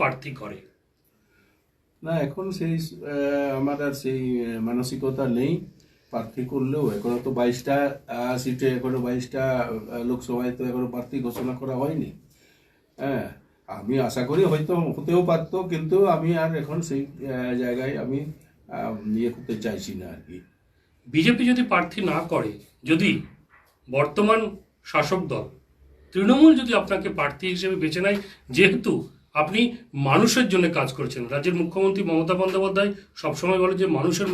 প্রার্থী করে। না এখন সেই আর সেই মানসিকতা নেই প্রার্থী করলেও। এখনও তো বাইশটা সিটে এখনও বাইশটা লোকসভায় তো এখনও প্রার্থী ঘোষণা করা হয়নি। হ্যাঁ আমি আশা করি হয়তো হতেও পারত কিন্তু আমি আর এখন সেই জায়গায় আমি ইয়ে করতে চাইছি না আর কি। বিজেপি যদি প্রার্থী না করে যদি বর্তমান শাসক দল তৃণমূল যদি আপনাকে প্রার্থী হিসেবে বেছে নেয় যেহেতু আপনি মানুষের জন্য কাজ করছেন। রাজ্যের মুখ্যমন্ত্রী মমতা বন্দ্যোপাধ্যায় সবসময় বলে যে মানুষের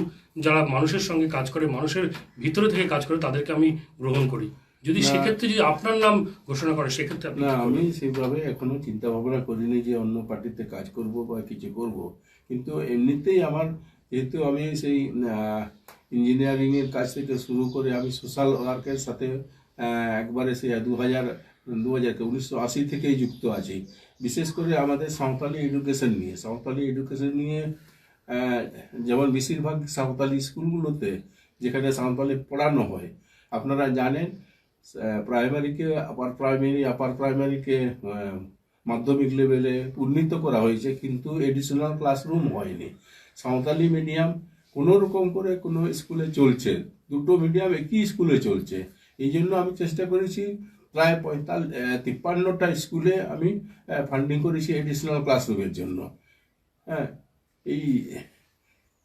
যারা মানুষের সঙ্গে কাজ করে মানুষের ভিতরে থেকে কাজ করে তাদেরকে আমি গ্রহণ করি। যদি সেক্ষেত্রে যদি আপনার নাম ঘোষণা করে সেক্ষেত্রে আপনি না আমি? সেইভাবে এখনও চিন্তা ভাবনা করিনি যে অন্য পার্টিতে কাজ করব বা কিছু করব। কিন্তু এমনিতেই আমার যেহেতু আমি সেই ইঞ্জিনিয়ারিংয়ের কাজ থেকে শুরু করে আমি সোশ্যাল ওয়ার্কের সাথে একবারে সেই দু হাজার দু হাজার উনিশশো আশি থেকেই যুক্ত আছি। বিশেষ করে আমাদের সাঁওতালি এডুকেশন নিয়ে। সাঁওতালি এডুকেশন নিয়ে যেমন বেশিরভাগ সাঁওতালি স্কুলগুলোতে যেখানে সাঁওতালি পড়ানো হয়, আপনারা জানেন প্রাইমারিকে আপার প্রাইমারি আপার প্রাইমারিকে মাধ্যমিক লেভেলে উন্নীত করা হয়েছে, কিন্তু এডিশনাল ক্লাসরুম হয়নি। সাঁওতালি মিডিয়াম কোনো রকম করে কোনো স্কুলে চলছে, দুটো মিডিয়াম একই স্কুলে চলছে। এই জন্য আমি চেষ্টা করেছি প্রায় পঁয়তাল্লিশ তিপ্পান্নটা স্কুলে আমি ফান্ডিং করেছি এডিশনাল ক্লাসরুমের জন্য। হ্যাঁ এই,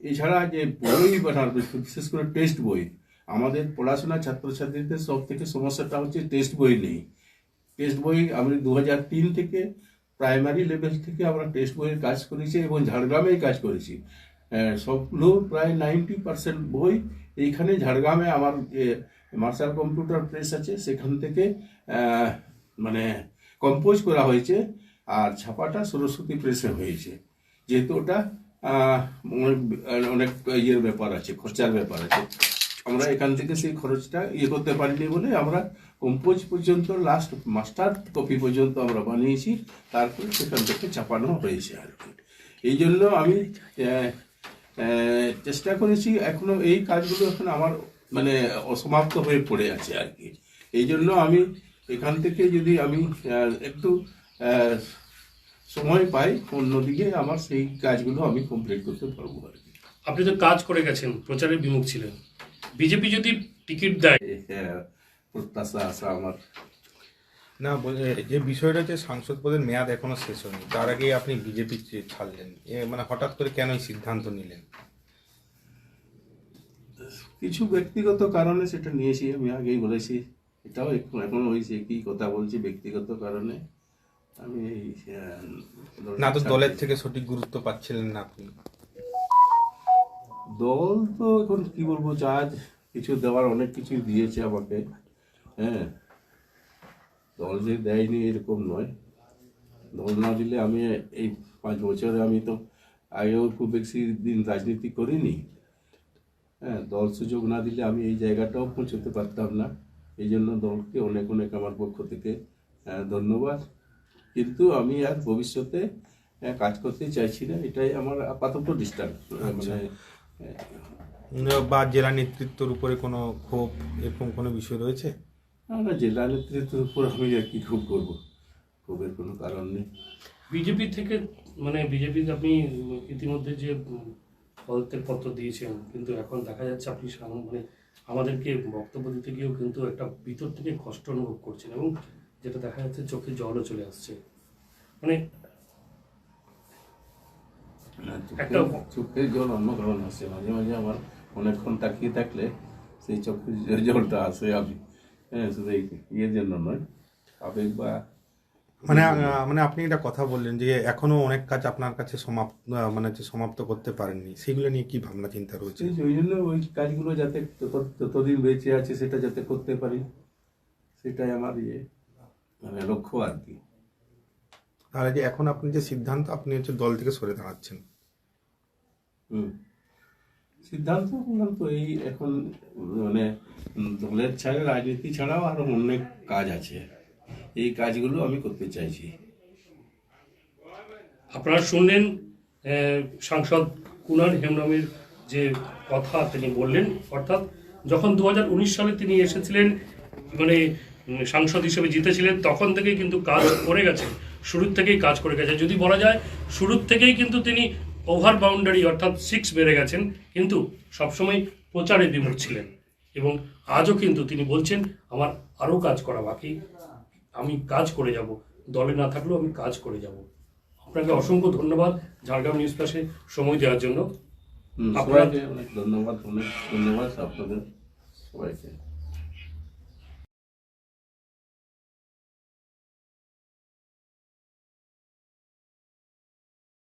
এছাড়া যে বই বানার বিশেষ করে টেস্ট বই, আমাদের পড়াশোনা ছাত্রছাত্রীদের সব থেকে সমস্যাটা হচ্ছে টেস্ট বই নেই। টেস্ট বই আমি দু থেকে প্রাইমারি লেভেল থেকে আমরা টেস্ট বইয়ের কাজ করেছি এবং ঝাড়গ্রামেই কাজ করেছি। সবগুলো প্রায় নাইনটি পার্সেন্ট বই এইখানে ঝাড়গ্রামে আমার মার্শাল কম্পিউটার প্রেস আছে, সেখান থেকে মানে কম্পোজ করা হয়েছে আর ছাপাটা সরস্বতী প্রেসে হয়েছে। যেহেতু ওটা অনেক- ইয়ের ব্যাপার আছে, খরচার ব্যাপার আছে। আমরা এখান থেকে সেই খরচটা ইয়ে করতে পারিনি বলে আমরা কম্পোজ পর্যন্ত লাস্ট মাস্টার কপি পর্যন্ত আমরা বানিয়েছি, তারপরে সেখান থেকে ছাপানো হয়েছে আর কি। এই জন্য আমি চেষ্টা করেছি, এখনও এই কাজগুলো এখন আমার মানে অসমাপ্ত হয়ে পড়ে আছে আর কি। এই জন্য আমি এখান থেকে যদি আমি আহ, একটু আহ, সময় পাই অন্যদিকে আমার সেই কাজগুলো আমি কমপ্লিট করতে পারব আর কি। আপনি তো কাজ করে গেছেন প্রচারের বিমুখ ছিলেন। বিজেপি যদি টিকিট দেয় আহ, প্রত্যাশা আশা আমার। না বলে যে বিষয়টা যে সাংসদ পদের মেয়াদ এখনও শেষ হয়নি। তার আগে আপনি বিজেপি ছাড়লেন এ মানে হঠাৎ করে কেন এই সিদ্ধান্ত নিলেন? কিছু ব্যক্তিগত কারণে সেটা নিয়েছি আমি আগেই বলেছি। এটাও এখন এখন হয়েছে কি কথা বলছি ব্যক্তিগত কারণে। আমি এই না তো দলের থেকে সঠিক গুরুত্ব পাচ্ছিলেন না আপনি। দল তো এখন কি বলব চার্জ কিছু দেওয়ার অনেক কিছু দিয়েছে আমাকে হ্যাঁ। দল যে দেয়নি এরকম নয়। দল না দিলে আমি এই পাঁচ বছরে আমি তো আগেও খুব বেশি দিন রাজনীতি করিনি। হ্যাঁ দল সুযোগ না দিলে আমি এই জায়গাটাও পৌঁছতে পারতাম না। এই জন্য দলকে অনেক অনেক আমার পক্ষ থেকে ধন্যবাদ। কিন্তু আমি আর ভবিষ্যতে কাজ করতে চাইছি না এটাই আমার আপাতত ডিস্টার্ব মানে বা জেলা নেতৃত্বের উপরে কোনো ক্ষোভ এরকম কোনো বিষয় রয়েছে? না না জেলা নেতৃত্বের উপর আমি আর কি খুব করব? খুবের কোনো কারণ নেই। বিজেপি থেকে মানে বিজেপি আপনি ইতিমধ্যে যে পদত্যাগ পত্র দিয়েছেন কিন্তু এখন দেখা যাচ্ছে আপনি মানে আমাদেরকে বক্তব্য দিতে গিয়েও কিন্তু একটা ভিতর থেকে কষ্ট অনুভব করছেন এবং যেটা দেখা যাচ্ছে চোখে জলও চলে আসছে। মানে একটা- চোখের জল অন্য কারণ আসে মাঝে মাঝে আমার অনেকক্ষণ তাকিয়ে থাকলে সেই চোখের জলটা আসে আমি হ্যাঁ শুধু ইয়ের জন্য নয়। আবেগ বা মানে মানে আপনি একটা কথা বললেন যে এখনও অনেক কাজ আপনার কাছে সমাপ্ত মানে হচ্ছে সমাপ্ত করতে পারেননি। সেগুলো নিয়ে কি ভাবনা চিন্তা রয়েছে? ওই জন্য ওই কাজগুলো যাতে ততদিন বেঁচে আছে সেটা যাতে করতে পারি সেটাই আমার ইয়ে। মানে লক্ষ্য আর কি। তাহলে যে এখন আপনি যে সিদ্ধান্ত আপনি হচ্ছে দল থেকে সরে দাঁড়াচ্ছেন। হুম। সিদ্ধান্ত বললাম তো এই এখন মানে দলের ছাড়া রাজনীতি ছাড়াও আরও অনেক কাজ আছে। এই কাজগুলো আমি করতে চাইছি। আপনারা শুনলেন সাংসদ কুনার হেমব্রমের যে কথা তিনি বললেন, অর্থাৎ যখন দু হাজার উনিশ সালে তিনি এসেছিলেন মানে সাংসদ হিসেবে জিতেছিলেন, তখন থেকেই কিন্তু কাজ করে গেছেন শুরুর থেকেই কাজ করে গেছে। যদি বলা যায়, শুরুর থেকেই কিন্তু তিনি ওভার বাউন্ডারি, অর্থাৎ সিক্স বেড়ে গেছেন, কিন্তু সবসময় প্রচারে বিমুখ ছিলেন। এবং আজও কিন্তু তিনি বলছেন, আমার আরও কাজ করা বাকি আমি কাজ করে যাব। দলে না থাকলেও আমি কাজ করে যাব। আপনাকে অসংখ্য ধন্যবাদ ঝাড়গ্রাম নিউজ প্লাসে সময় দেওয়ার জন্য। আপনাকে অনেক ধন্যবাদ অনেক ধন্যবাদ আপনাদের সবাইকে।